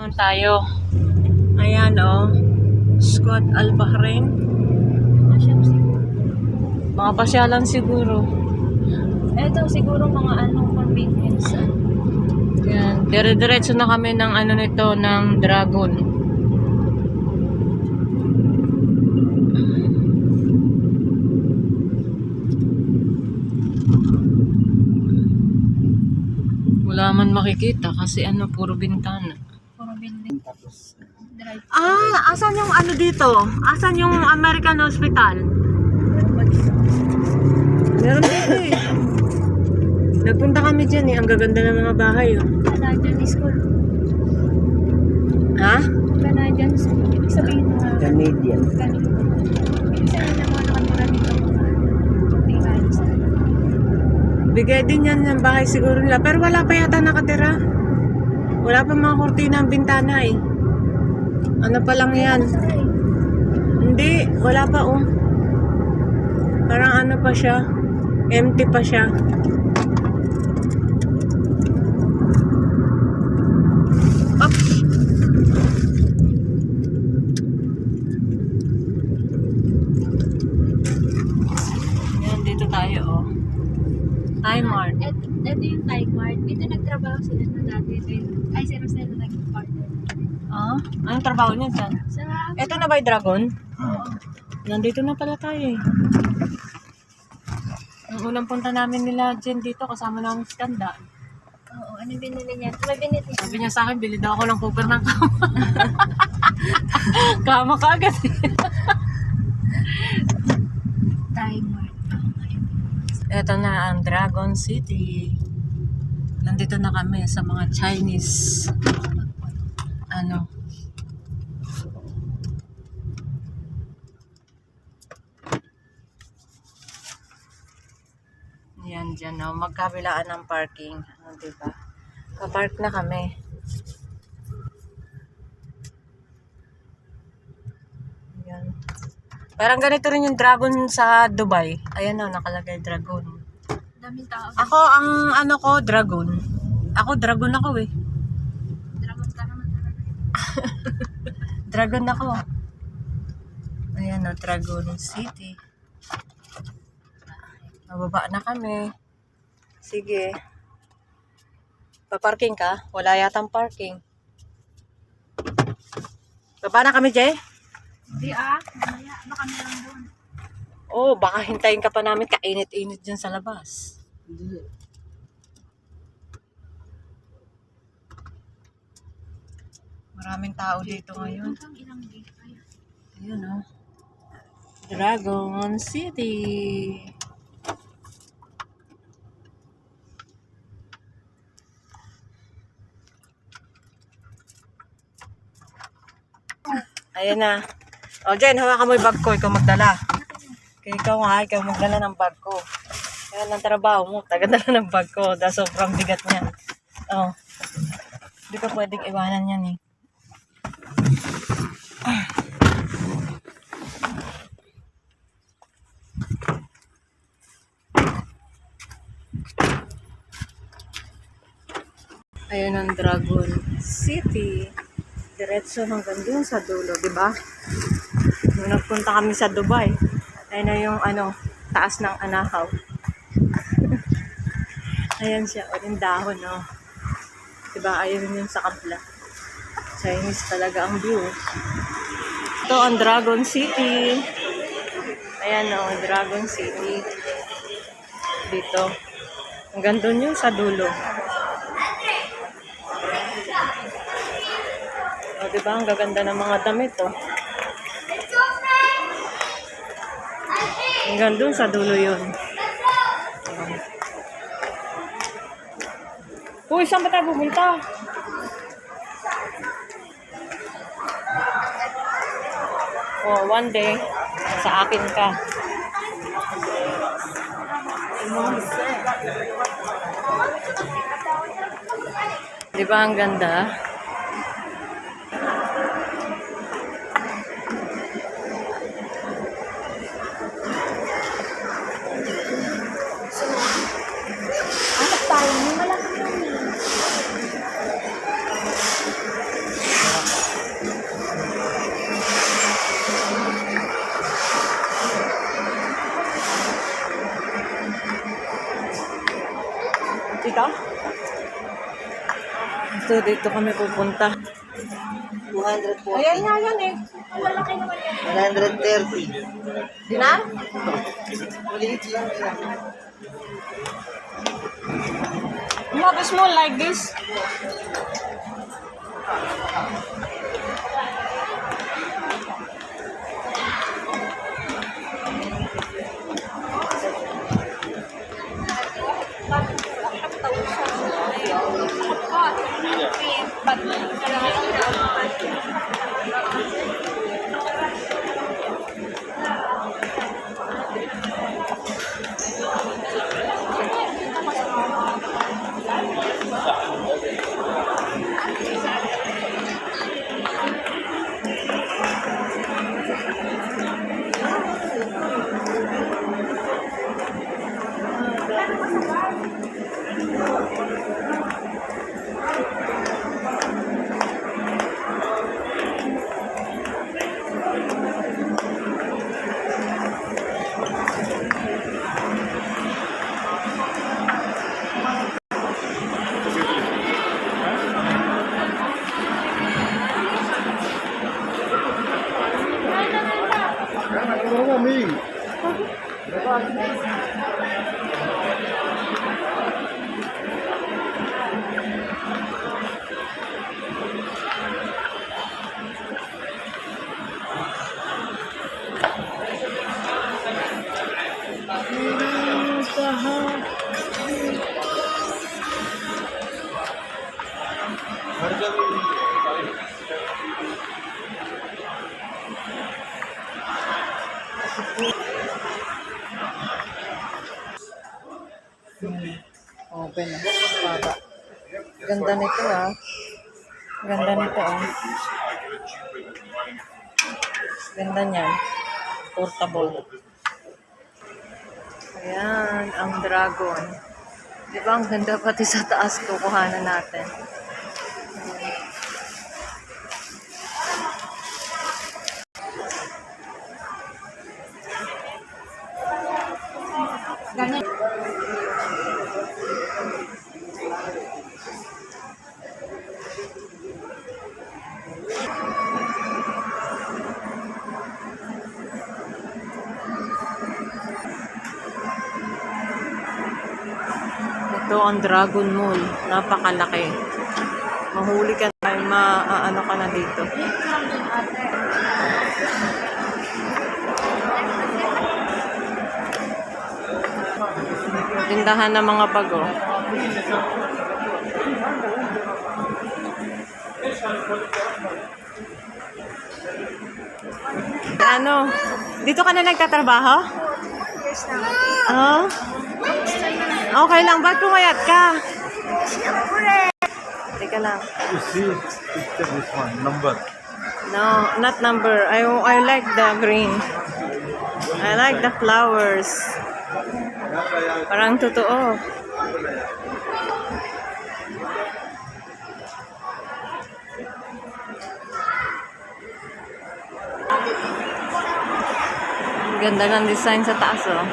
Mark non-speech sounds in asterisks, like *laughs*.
Ngayon tayo. Ayan o. Squad Al Bahrain. Mga pasyalan siguro. Ito siguro mga anong convenience. Yan. Dire-diretso na kami ng ano nito, ng Dragon. Wala man makikita kasi ano, puro bintana. Ah, asan yung ano dito? Asan yung American Hospital? Meron dito eh. Nagpunta kami dyan eh. Ang gaganda ng mga bahay oh. Canadian school. Ha? Canadian school. Ibig sabihin na Canadian. Canadian. Ibig sabihin na mga nakatira dito mga tingnan sa Bigay din yan ng bahay siguro nila. Pero wala pa yata nakatira. Wala pa mga kurtina ang bintana eh. Ano pa lang yan? Hindi, wala pa oh. Parang ano pa siya. Empty pa siya. Up. Yan, dito tayo oh. Time Mart. Ito, yung Time Mart. Dito nagtrabaho sila na dati. Ay, si Rosella naging partner. Ah, anong trabaho niya dyan? Sa, Ito na ba yung dragon? Nandito na pala tayo eh. Ang unang punta namin nila Jen dito, kasama namin si Kanda. oo, ano binili niya? May binili siya. Sabi niya sa akin, bili daw ako ng cooper ng kama. *laughs* kama ka agad eh. Time Mart. Ito na ang Dragon City. Nandito na kami sa mga Chinese ano Yan dyan, no? magkabilaan ng parking. Ano, diba? Kapark na kami. Yan. Parang ganito rin yung dragon sa Dubai. Ayan na, nakalagay dragon. Daming tao. Ako, ang ano ko, dragon. Ako, dragon ako eh. Dragon ka naman talaga. *laughs* Dragon ako. Ayan o, Dragon City. Mababa na kami. Sige. Paparking ka? Wala yatang parking. Baba na kami, Jay? Di ah, mamaya, baka meron doon. Oo, oh, baka hintayin ka pa namin kainit-init dyan sa labas. Maraming tao dito ngayon. Ayun oh. Dragon City. Ayan na. O, Jen, hawakan mo yung bag ko. Ikaw magdala. Kaya ikaw nga, ikaw magdala ng bag ko. Ayan ang trabaho mo. Tagadala ng bag ko. Dahil sobrang bigat niyan. Oh. Hindi ka pwedeng iwanan yan eh. Ayan ang Dragon City. Diretso hanggang dun sa dulo, di ba? Nung nagpunta kami sa Dubai, ayun na yung ano, taas ng anahaw. *laughs* Ayan siya, o yung dahon, no? Diba, ayun yung sa kabla. Chinese talaga ang view. Ito ang Dragon City. Ayan o, Dragon City. Dito. Hanggang doon yung sa dulo. O, diba? Ang gaganda ng mga damit, oh. Hanggang doon sa dulo yun. Uy, saan ba tayo pumunta? Oh, one day, sa akin ka. Di ba ang ganda? Dito? Ito, dito kami pupunta. 240. Ayan nga yan eh. Malalaki naman yan. 130. Dinar? Maliit lang yan. You have a small like this? Obrigada. Open na. Baba. Ganda nito ah. Ganda nito ah. Ganda niyan. Portable. Ayan, ang dragon. Di ba ang ganda pati sa taas kukuhanan natin. Ang Dragon Mall. Napakalaki. Mahuli ka na, maaano ka na dito. Tindahan ng mga bago. Ano? Dito ka na nagtatrabaho? Years na. Oh? Okay lang. Ba't pumayat ka? Teka lang. You see, picture this one, number. No, not number. I, I like the green. I like the flowers. Parang totoo. Ganda ng design sa taas, oh.